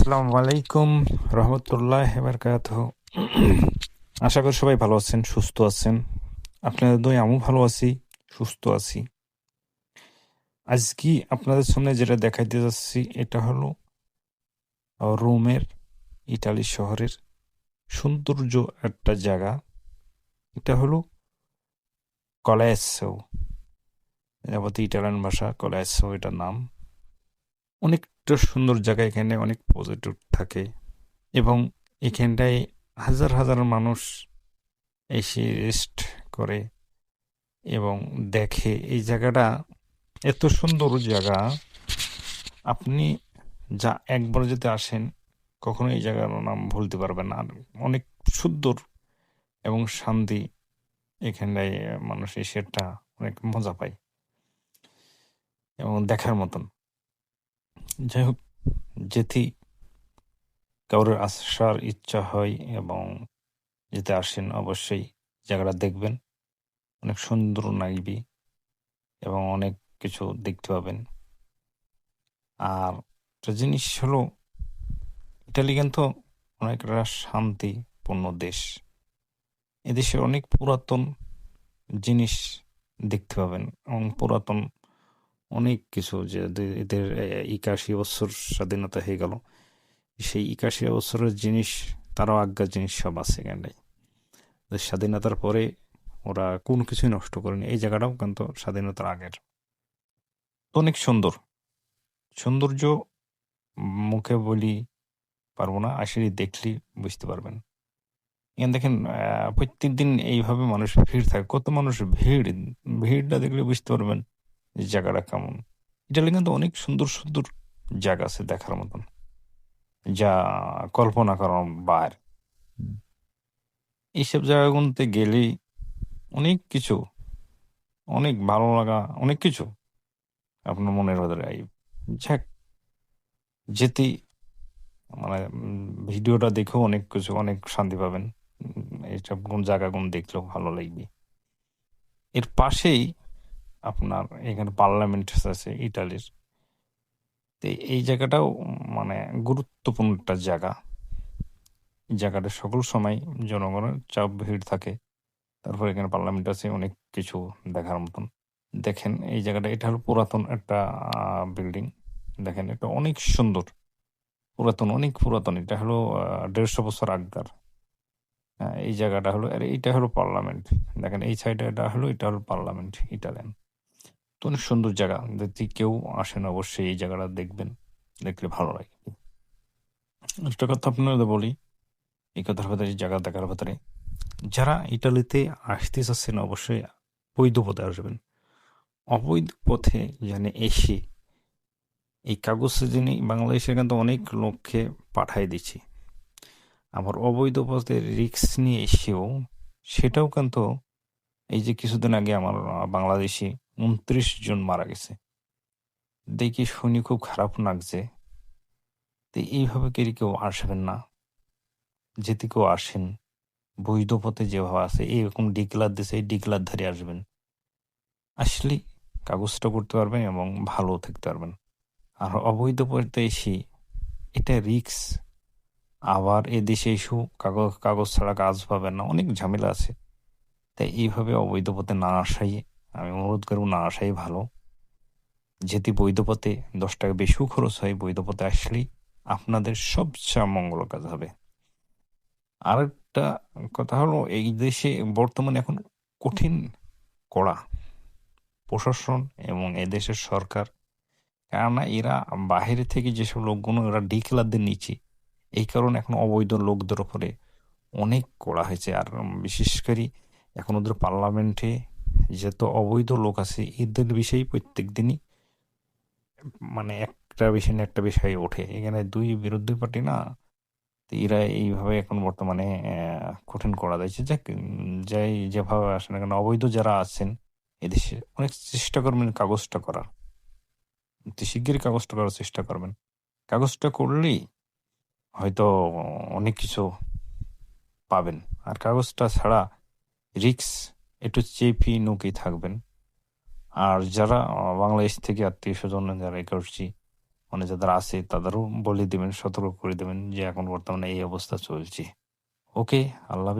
আসসালামু আলাইকুম রহমতুল্লাহ বারকাত আশা করি সবাই ভালো আছেন, সুস্থ আছেন। আপনাদের দই আমিও ভালো আছি, সুস্থ আছি। আজকে আপনাদের সামনে যেটা দেখাইতে যাচ্ছি, এটা হলো রোমের ইটালি শহরের সৌন্দর্য একটা জায়গা। এটা হলো কলায়াসো যাবতীয় ইটালিয়ান ভাষা কলায়াসো এটার নাম। অনেকটা সুন্দর জায়গা এখানে অনেক পজিটিভ থাকে। এবং এখানটায় হাজার হাজার মানুষ এসে রেস্ট করে এবং দেখে। এই জায়গাটা এত সুন্দর জায়গা। আপনি যা একবার যদি আসেন, কখনো এই জায়গার নাম ভুলতে পারবেন না। অনেক সুন্দর এবং শান্তি এখানটায় মানুষ এসে একটা অনেক মজা পায়। এবং দেখার মতন। যাই হোক যেটি কারোর আসার ইচ্ছা হয় এবং যেতে আসেন অবশ্যই জায়গাটা দেখবেন। অনেক সুন্দর নাইবি এবং অনেক কিছু দেখতে পাবেন। আর একটা জিনিস হলো ইটালি কিন্তু অনেকটা শান্তিপূর্ণ দেশ। এদেশে অনেক পুরাতন জিনিস দেখতে পাবেন এবং পুরাতন অনেক কিছু যে এদের- একাশি বছর স্বাধীনতা হয়ে গেল। সেই একাশি বছরের জিনিস, তারাও আজ্ঞা জিনিস সব আছে এখানটায়। স্বাধীনতার পরে ওরা কোনো কিছুই নষ্ট করেনি। এই জায়গাটাও কিন্তু স্বাধীনতার আগের। অনেক সুন্দর। সৌন্দর্য মুখে বলি পারব না, আসলে দেখলি বুঝতে পারবেন। এখানে দেখেন প্রত্যেক দিন এইভাবে মানুষ ভিড় থাকে। কত মানুষ ভিড়, ভিড়টা দেখলে বুঝতে পারবেন। জায়গাটা কেমন? ইটালি কিন্তু অনেক সুন্দর সুন্দর জায়গা আছে দেখার মতন, যা কল্পনা করার বার এইসব জায়গাগুলোতে গেলেই অনেক কিছু, অনেক ভালো লাগা, অনেক কিছু আপনার মনের ভেতরে যাক, যেতে মানে ভিডিওটা দেখেও অনেক কিছু, অনেক শান্তি পাবেন। এইসব কোন জায়গাগুলো দেখলেও ভালো লাগবে। এর পাশেই আপনার এখানে পার্লামেন্ট আছে ইটালির। তো এই জায়গাটাও মানে গুরুত্বপূর্ণ একটা জায়গা। এই জায়গাটা সকল সময় জনগণের চাপ ভিড় থাকে। তারপর এখানে পার্লামেন্ট আছে অনেক কিছু দেখার মতন। দেখেন এই জায়গাটা এটা হলো পুরাতন একটা বিল্ডিং। দেখেন এটা অনেক সুন্দর। পুরাতন অনেক পুরাতন। এটা হলো দেড়শো বছর আগকার। আহ, এই জায়গাটা হলো আর এইটা হলো পার্লামেন্ট। দেখেন এই সাইডে এটা হলো এটা হলো পার্লামেন্ট ইটালিয়ান। তো অনেক সুন্দর জায়গা। যদি কেউ আসেন অবশ্যই এই জায়গাটা দেখবেন, দেখলে ভালো লাগে। একটা কথা আপনাদের বলি, এই কথার ভেতরে জায়গা দেখার ভেতরে, যারা ইটালিতে আসতে চাচ্ছেন অবশ্যই বৈধ পথে আসবেন। অবৈধ পথে যেন এসে এই কাগজ যিনি বাংলাদেশে কিন্তু অনেক লোককে পাঠাই দিচ্ছি, আবার অবৈধ পথে রিক্স নিয়ে এসেও সেটাও কিন্তু এই যে কিছুদিন আগে আমার বাংলাদেশি উনত্রিশ জন মারা গেছে। দেখি শুনি খুব খারাপ লাগছে তো এইভাবে কি কেউ আসবেন না, যেতে কেউ আসেন, বৈধ পথে যেভাবে আছে, এইরকম ডিক্লার দিছে, এই ডিক্লার ধারে আসবেন। আসলে কাগজটা করতে পারবেন এবং ভালো থাকতে পারবেন। আর অবৈধ পথে এসে এটা রিক্স আবার এ দেশে এসেও কাগজ কাগজ ছাড়া কাজ পাবেন না, অনেক ঝামেলা আছে। তাই এইভাবে অবৈধ পথে না আসাই আমি অনুরোধ করব না আসাই ভালো। যেতে বৈধ পথে দশ টাকা বেশিও খরচ হয় বৈধ পথে আসলেই আপনাদের সবচেয়ে মঙ্গল কাজ হবে। আরেকটা কথা হলো, এই দেশে বর্তমানে এখন কঠিন কড়া প্রশাসন এবং এদেশের সরকার, কেননা এরা বাইরে থেকে যেসব লোকগুলো, এরা ডিক্লারদের নিচে। এই কারণে এখন অবৈধ লোকদের ওপরে অনেক কড়া হয়েছে। আর বিশেষ করে এখন ওদের পার্লামেন্টে যত অবৈধ লোক আছে, এদের বিষয়ে প্রত্যেক দিনই মানে একটা বিষয় না একটা বিষয় ওঠে। এখানে দুই বিরোধী পার্টি না এরা এইভাবে এখন বর্তমানে কঠিন করা দিয়েছে। যাক যাই যেভাবে আসেন না কেন, অবৈধ যারা আছেন, এদেশে অনেক চেষ্টা করবেন কাগজটা করার। শিগগিরই কাগজটা করার চেষ্টা করবেন। কাগজটা করলেই হয়তো অনেক কিছু পাবেন। আর কাগজটা ছাড়া রিক্স একটু চেপি নৌকে থাকবেন আর যারা বাংলাদেশ থেকে আত্মীয় স্বজন যারা করছি মানে যাদের আছে, তাদেরও বলে দেবেন, সতর্ক করে দেবেন যে এখন বর্তমানে এই অবস্থা চলছে ওকে, আল্লাহ।